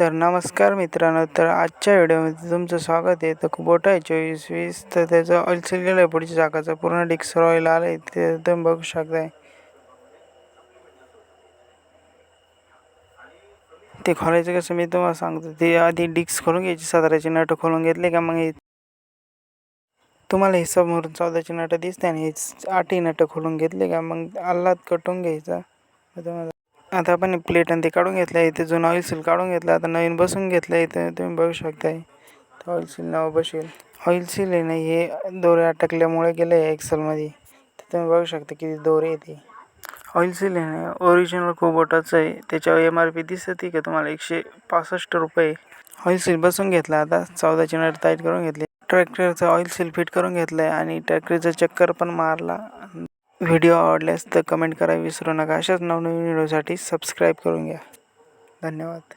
तर नमस्कार मित्रांनो तर आजच्या व्हिडिओमध्ये तुमचं स्वागत आहे. तर कुबोटा आहे चोवीस वीस तर त्याचं ऑइल सील गेलं आहे पुढच्या चाकाचं पूर्ण डिक्स ऑइल आलं आहे ते तुम्ही बघू शकताय. ते खोलायचं कसं मी तुम्हाला सांगतो ते आधी डिक्स खोलून घ्यायची सतराची नट खोलून घेतले का मग हे तुम्हाला हे समोरून चौदाची नट दिसते आणि हे आठही नट खोलून घेतले का मग आल्लाद कटून घ्यायचा. तुम्हाला आता आपण प्लेट आणि ते काढून घेतलं आहे इथे जुनं ऑइल सील काढून घेतलं आता नवीन बसून घेतलं आहे इथे तुम्ही बघू शकताय. तर ऑइल सील नाव बसेल. ऑइल सील आहे ना हे दोरे अटकल्यामुळे गेलं आहे एक्सेलमध्ये तर तुम्ही बघू शकता किती दोरे येते ऑइल सील आहे ना ओरिजिनल कोबोटाचं आहे. त्याच्यावर एम आर पी दिसते का तुम्हाला? एकशे पासष्ट रुपये. ऑइल सील बसून घेतला आता. चौदाची नट टाईट करून घेतली. ट्रॅक्टरचं ऑइल सील फिट करून घेतलं आहे आणि ट्रॅक्टरचा चक्कर पण मारला. व्हिडिओ आवडल्यास तर कमेंट करायला विसरू नका. अशाच नवनवीन व्हिडिओसाठी सबस्क्राईब करून घ्या. धन्यवाद.